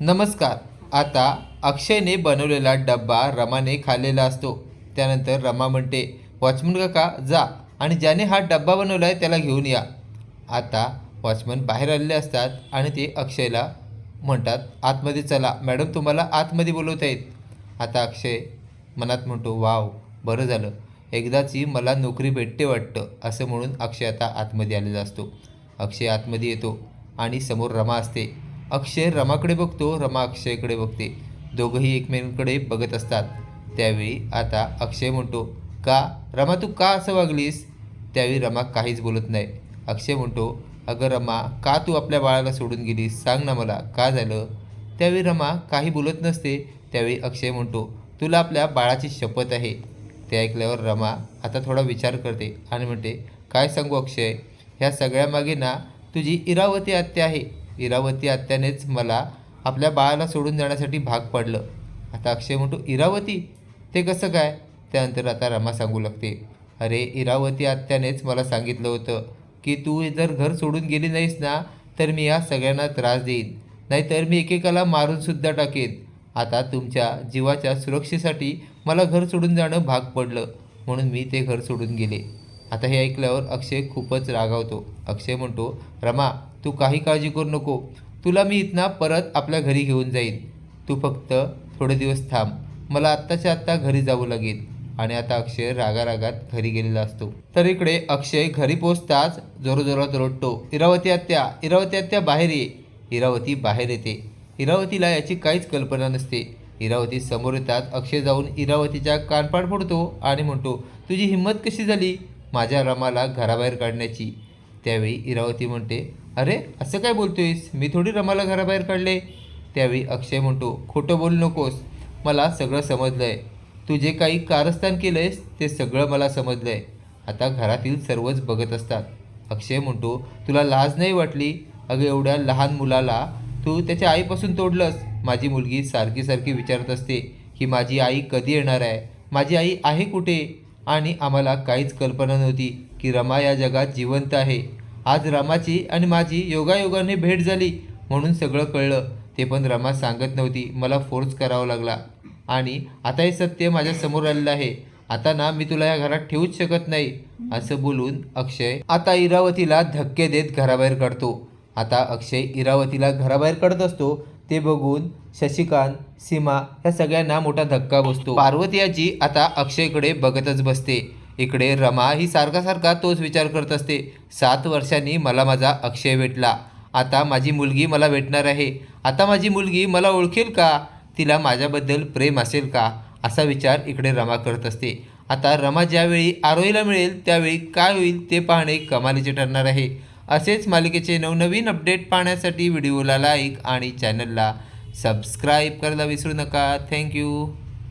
नमस्कार. आता अक्षयने बनवलेला डब्बा रमाने खाल्लेला असतो. त्यानंतर रमा म्हणते वॉचमन काका जा आणि ज्याने हा डब्बा बनवला आहे त्याला घेऊन या. आता वॉचमन बाहेर आलेले असतात आणि ते अक्षयला म्हणतात आतमध्ये चला मॅडम तुम्हाला आतमध्ये बोलवत आहेत आता अक्षय मनात म्हणतो वाव बरं झालं. एकदाची मला नोकरी भेटते वाटतं असं म्हणून अक्षय आता आतमध्ये आलेला असतो. अक्षय आतमध्ये येतो आणि समोर रमा असते. अक्षय रमाकडे बघतो रमा अक्षयकडे बघते. दोघंही एकमेकांकडे बघत असतात. त्यावेळी आता अक्षय म्हणतो का? रमा तू का असं वागलीस? त्यावेळी रमा काहीच बोलत नाही. अक्षय म्हणतो अगं रमा का तू आपल्या बाळाला सोडून गेलीस? सांग ना मला का झालं? त्यावेळी रमा काही बोलत नसते. त्यावेळी अक्षय म्हणतो तुला आपल्या बाळाची शपथ आहे. ते ऐकल्यावर रमा आता थोडा विचार करते आणि म्हणते काय सांगू अक्षय? ह्या सगळ्यामागे ना तुझी इरावती आत्या आहे. इरावती आत्यानेच मला आपल्या बाळाला सोडून जाण्यासाठी भाग पडलं. आता अक्षय म्हणतो इरावती? ते कसं काय? त्यानंतर आता रमा सांगू लागते अरे इरावती आत्यानेच मला सांगितलं होतं की तू जर घर सोडून गेली नाहीस ना तर मी या सगळ्यांना त्रास देईन. नाहीतर मी एकेकाला मारूनसुद्धा टाकेन. आता तुमच्या जीवाच्या सुरक्षेसाठी मला घर सोडून जाणं भाग पडलं म्हणून मी ते घर सोडून गेले. आता हे ऐकल्यावर अक्षय खूपच रागावतो. अक्षय म्हणतो रमा तू काही काळजी करू नको. तुला मी इथना परत आपल्या घरी घेऊन जाईन. तू फक्त थोडे दिवस थांब. मला आत्ताच्या आत्ता घरी जावं लागेल. आणि आता अक्षय रागारागात घरी गेलेला असतो. तर इकडे अक्षय घरी पोचताच जोरजोरात रडतो. इरावती आत्या इरावती आत्या बाहेर ये. इरावती बाहेर येते. इरावतीला याची काहीच कल्पना नसते. इरावती समोर येतात. अक्षय जाऊन इरावतीच्या कानपाड फोडतो आणि म्हणतो तुझी हिंमत कशी झाली? माझ्या रमाला घराबाहेर काढण्याची. त्यावेळी इरावती म्हणते अरे असं काय बोलतोयस? मी थोडी रमाला घराबाहेर काढले. त्यावेळी अक्षय म्हणतो खोटं बोलू नकोस. मला सगळं समजलं आहे तू जे काही कारस्थान केलं आहेस ते सगळं मला समजलं आहे आता घरातील सर्वच बघत असतात. अक्षय म्हणतो तुला लाज नाही वाटली? अगं एवढ्या लहान मुलाला तू त्याच्या आईपासून तोडलंस. माझी मुलगी सारखी सारखी विचारत असते की माझी आई कधी येणार आहे? माझी आई आहे कुठे? आणि आम्हाला काहीच कल्पना नव्हती की रमा या जगात जिवंत आहे. आज रमाची आणि माझी योगायोगाने भेट झाली म्हणून सगळं कळलं. ते पण रमा सांगत नव्हती. मला फोर्स करावा लागला. आणि आता हे सत्य माझ्यासमोर आलेलं आहे. आता ना मी तुला या घरात ठेवूच शकत नाही असं बोलून अक्षय आता इरावतीला धक्के देत घराबाहेर काढतो. आता अक्षय इरावतीला घराबाहेर काढत असतो. ते बघून शशिकांत सीमा ह्या सगळ्यांना मोठा धक्का बसतो. पार्वती आता अक्षयकडे बघतच बसते. इकडे रमा ही सारखा सारखा तोच विचार करत असते. सात वर्षांनी मला माझा अक्षय भेटला. आता माझी मुलगी मला भेटणार आहे. आता माझी मुलगी मला ओळखेल का? तिला माझ्याबद्दल प्रेम असेल का? असा विचार इकडे रमा करत असते. आता रमा ज्यावेळी आरोहीला मिळेल त्यावेळी काय होईल ते पाहणे कमालीचे ठरणार आहे. असेच मालिकेचे नवनवीन अपडेट पाहण्यासाठी व्हिडिओला लाईक आणि चॅनलला सबस्क्राईब करायला विसरू नका. थँक्यू